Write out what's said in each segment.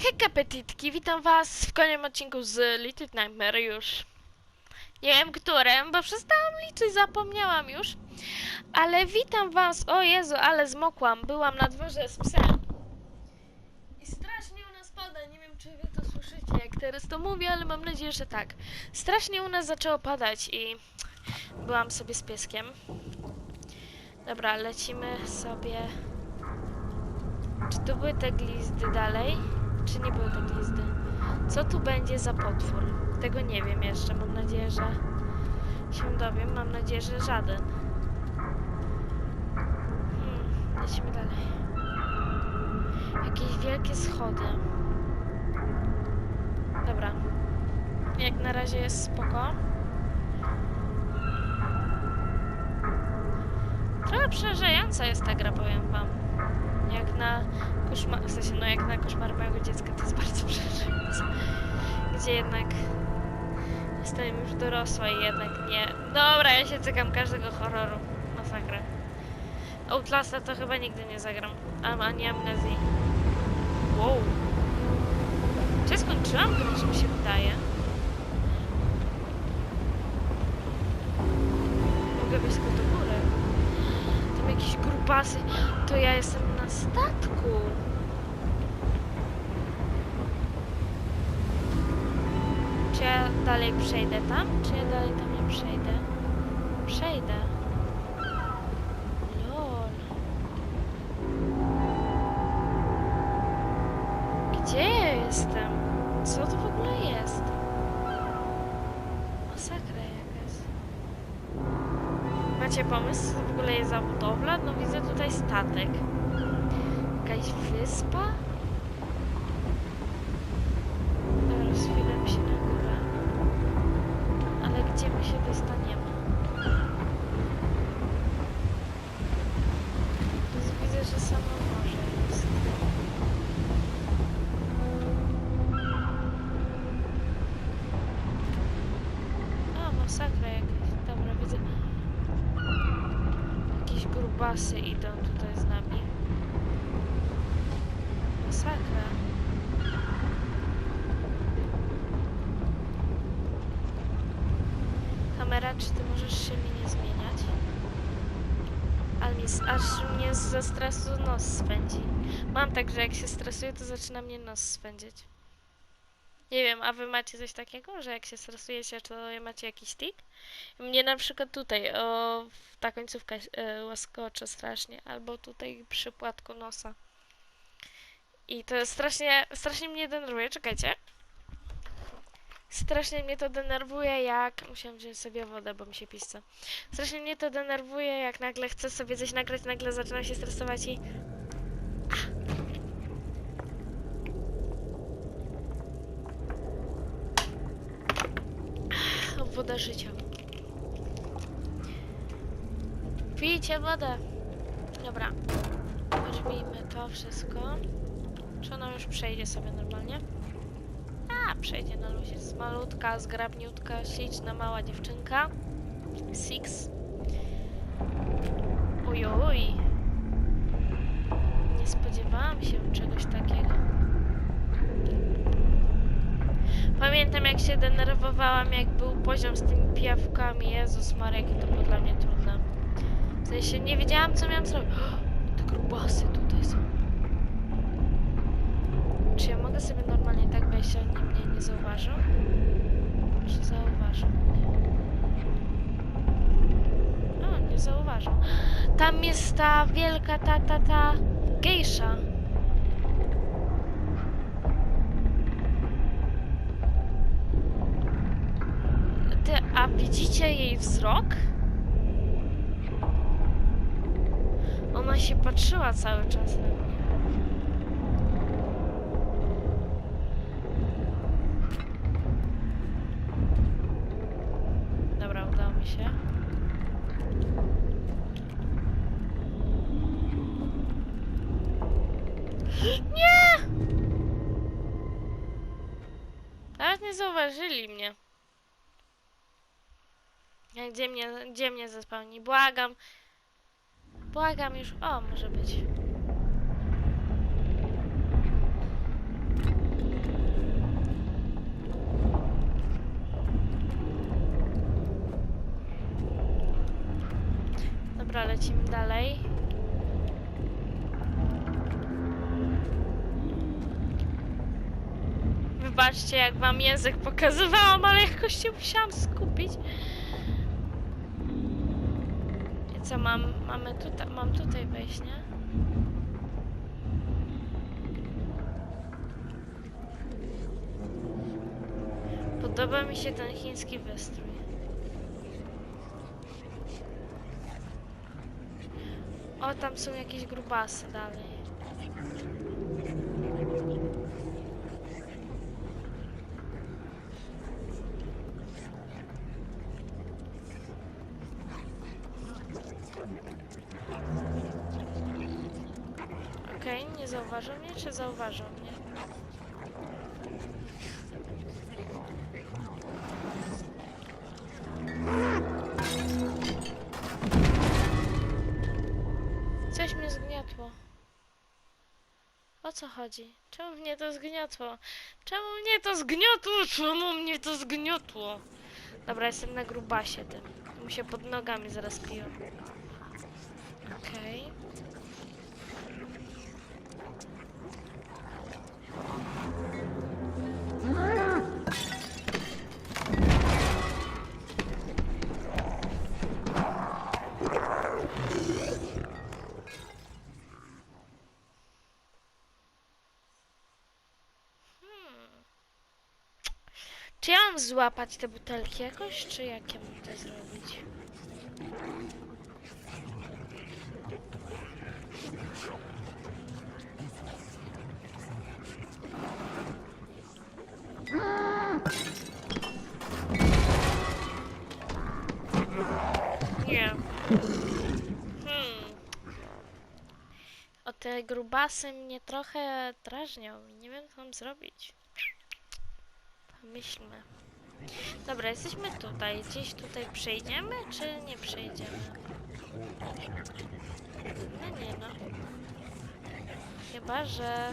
Hejka petitki, witam was w kolejnym odcinku z Little Nightmare już. Nie wiem którym, bo przestałam liczyć, zapomniałam już. Ale witam was, o Jezu, ale zmokłam, byłam na dworze z psem. I strasznie u nas pada, nie wiem czy wy to słyszycie jak teraz to mówię, ale mam nadzieję, że tak. Strasznie u nas zaczęło padać i byłam sobie z pieskiem. Dobra, lecimy sobie... Czy to były te glizdy dalej? Czy nie były te glizdy? Co tu będzie za potwór? Tego nie wiem jeszcze. Mam nadzieję, że się dowiem. Mam nadzieję, że żaden. Hmm, lecimy dalej. Jakieś wielkie schody. Dobra. Jak na razie jest spoko. Trochę przerażająca jest ta gra, powiem wam. Jak na koszmar, w sensie, no jak na koszmar mojego dziecka to jest bardzo przerażające. Gdzie jednak jestem już dorosła i jednak nie... Dobra, ja się cykam każdego horroru. Masakra. Outlasta to chyba nigdy nie zagram. Am, ani amnezji. Wow. Czy ja skończyłam grę, czy mi się wydaje? Mogę tylko do góry. Tam jakieś grubasy. To ja jestem statku. Czy ja dalej przejdę tam? Czy ja dalej tam nie przejdę? Przejdę. Lol. Gdzie ja jestem? Co to w ogóle jest? Masakra jakaś. Macie pomysł, co w ogóle jest za budowla? No widzę tutaj statek. Jakaś wyspa? Dobra, chwilę się na górę. Ale gdzie my się dostaniemy? Więc widzę, że samo morze jest. A, masakra jakaś. Dobra, widzę. Jakieś grubasy idą tutaj z nami. Masakra. Kamera, czy ty możesz się mi nie zmieniać? Ale aż mnie ze stresu nos spędzi. Mam tak, że jak się stresuję, to zaczyna mnie nos spędzić. Nie wiem, a wy macie coś takiego, że jak się stresujecie, to macie jakiś tik? Mnie na przykład tutaj, o, ta końcówka e, łaskocze strasznie, albo tutaj przy płatku nosa. I to strasznie, strasznie mnie denerwuje, czekajcie. Strasznie mnie to denerwuje, jak... Musiałam wziąć sobie wodę, bo mi się pisce. Strasznie mnie to denerwuje, jak nagle chcę sobie coś nagrać, nagle zaczynam się stresować i... Ach, woda życia. Pijcie wodę. Dobra. Weźmijmy to wszystko. Czy ona już przejdzie sobie normalnie? A, przejdzie na luzie. Jest malutka, zgrabniutka, śliczna, mała dziewczynka. Six. Ojoj. Nie spodziewałam się czegoś takiego. Pamiętam jak się denerwowałam, jak był poziom z tymi pijawkami. Jezus Marek, to było dla mnie trudne. W sensie nie wiedziałam, co miałam zrobić. Te grubasy tutaj są. Czy ja mogę sobie normalnie tak wejść, a oni mnie nie zauważą? Czy zauważą mnie? O, nie zauważą. Tam jest ta wielka, ta, ta, ta gejsza. Ty, a widzicie jej wzrok? Ona się patrzyła cały czas na mnie. oskarżyli mnie. Gdzie mnie, gdzie mnie zespełni? Błagam. Błagam już. O, może być. Dobra, lecimy dalej. Wybaczcie, jak wam język pokazywałam, ale jakoś się musiałam skupić. I co, mam, mamy tutaj, mam tutaj wejść, nie? Podoba mi się ten chiński wystrój. O, tam są jakieś grubasy dalej. Okej, nie zauważył zauważył mnie? Coś mnie zgniotło. O co chodzi? Czemu mnie to zgniotło? Czemu mnie to zgniotło? Czemu mnie to zgniotło? Dobra, jestem na grubasie tym. Mu się pod nogami zaraz piją. Złapać te butelki jakoś, czy jak ja mam to zrobić? Nie. Hmm. O te grubasy mnie trochę drażnią nie wiem co mam zrobić. Pomyślmy. Dobra, jesteśmy tutaj. Gdzieś tutaj przejdziemy, czy nie przejdziemy? No nie no. Chyba, że...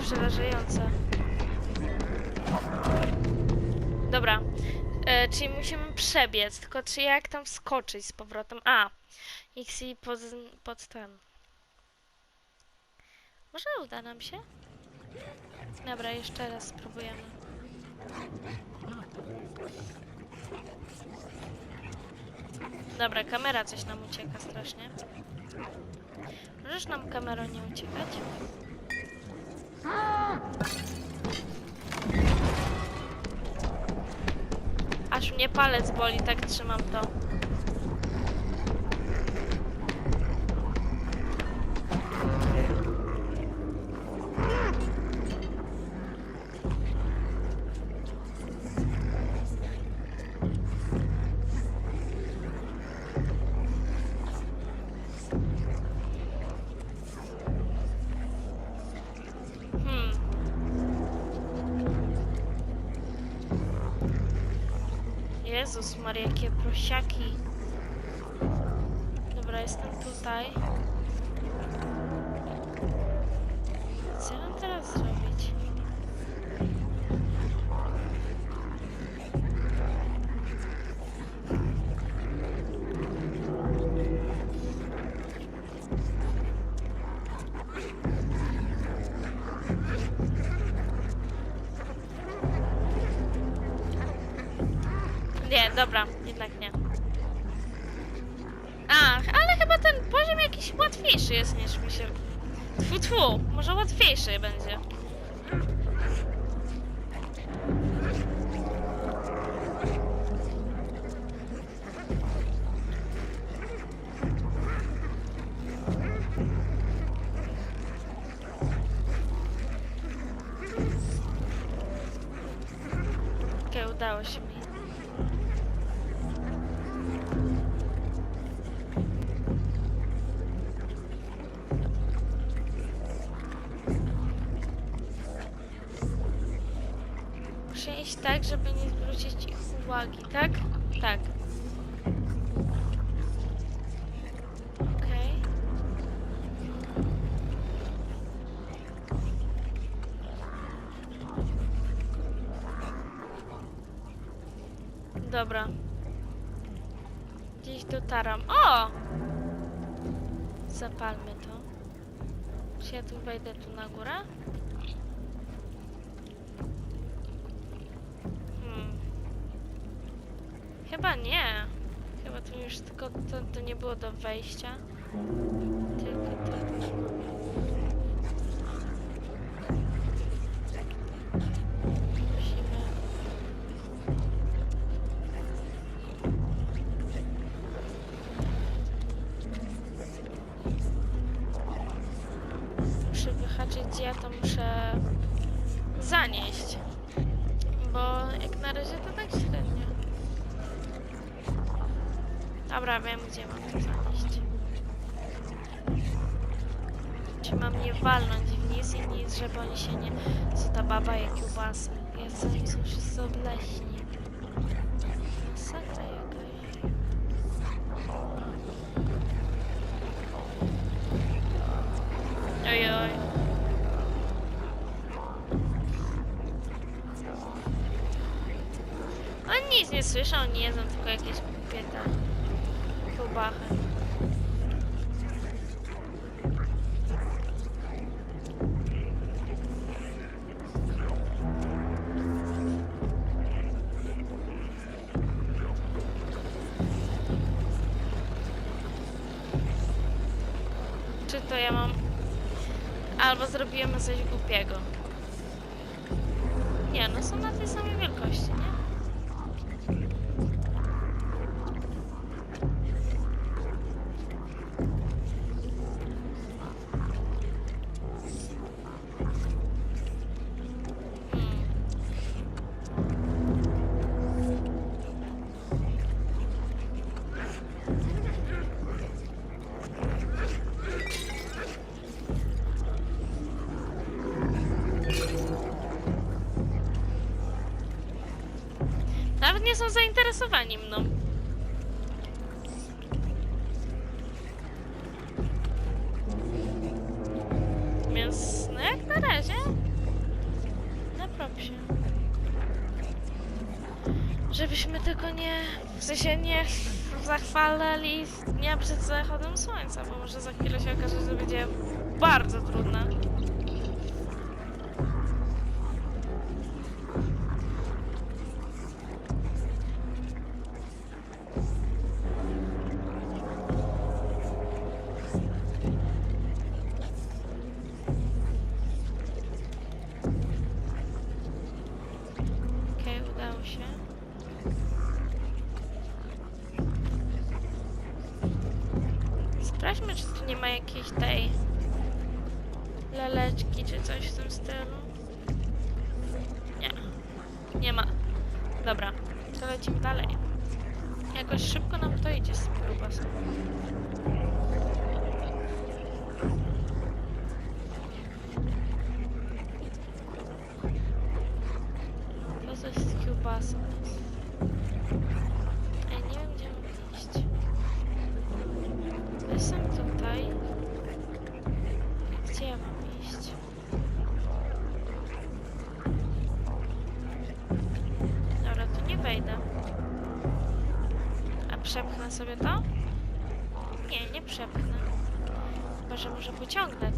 Przerażające. Czyli musimy przebiec, tylko czy jak tam wskoczyć z powrotem? A, X i pod, pod ten. Może uda nam się? Dobra, jeszcze raz spróbujemy. Dobra, kamera coś nam ucieka strasznie. Możesz nam kamerą nie uciekać? Aż mnie palec boli, tak trzymam to. Jezus Maria, jakie prosiaki. Dobra, jestem tutaj. Dobra, jednak nie. A, ale chyba ten poziom jakiś łatwiejszy jest niż mi się... Tfu, tfu, może łatwiejszy będzie. tak, żeby nie zwrócić ich uwagi, tak? Tak. Okay. Dobra. Gdzieś dotaram. O! Zapalmy to. Czy ja tu wejdę tu na górę? Chyba nie. Chyba tu już tylko to, to nie było do wejścia. Gdzie mam to zanieść. Czy mam nie walnąć w nic i nic, żeby oni się nie... Co ta baba jak kiełbasy. Ja chcę, oni są wszyscy obleśni. Masakra jakaś. Oj, oj. Oni nic nie słyszą, nie jedzą tylko jakieś głupie kiełbachy. Czy to ja mam... Albo zrobiłem coś głupiego. Nie, no są na tej samej wielkości, nie? Nie są zainteresowani mną. Więc, no jak na razie, na propsie. Żebyśmy tylko nie, w sensie nie zachwalali dnia przed zachodem słońca, bo może za chwilę się okaże, że będzie bardzo trudne. Sprawdźmy, czy tu nie ma jakiejś tej laleczki, czy coś w tym stylu. Nie. Nie ma. Dobra, to lecimy dalej. Jakoś szybko nam to idzie z grubasem. To coś z kiełbasą. Sobie to? Nie, nie przepchnę. Chyba, że może pociągnę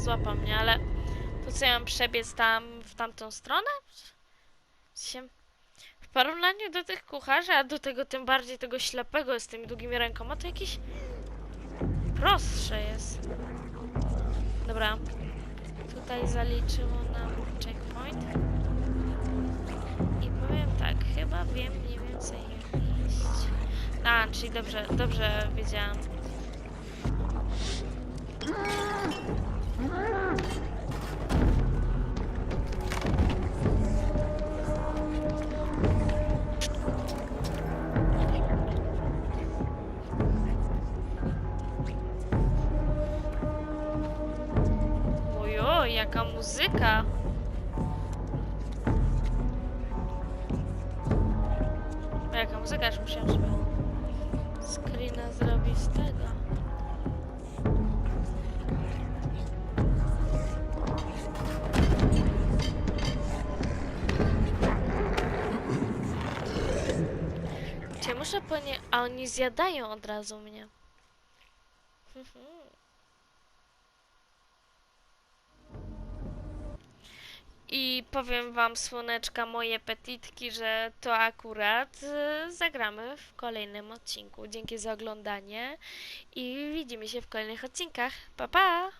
złapał mnie, ale to co ja mam przebiec tam w tamtą stronę? W porównaniu do tych kucharzy, a do tego tym bardziej tego ślepego z tymi długimi rękoma, to jakieś prostsze jest. Dobra. Tutaj zaliczyło nam checkpoint. I powiem tak, chyba wiem mniej więcej jak iść. A, czyli dobrze, dobrze wiedziałam. Ojo, jaka muzyka! Cię muszę po nie... A oni zjadają od razu mnie. I powiem wam, słoneczka, moje petitki, że to akurat y, zagramy w kolejnym odcinku. Dzięki za oglądanie i widzimy się w kolejnych odcinkach. Pa, pa!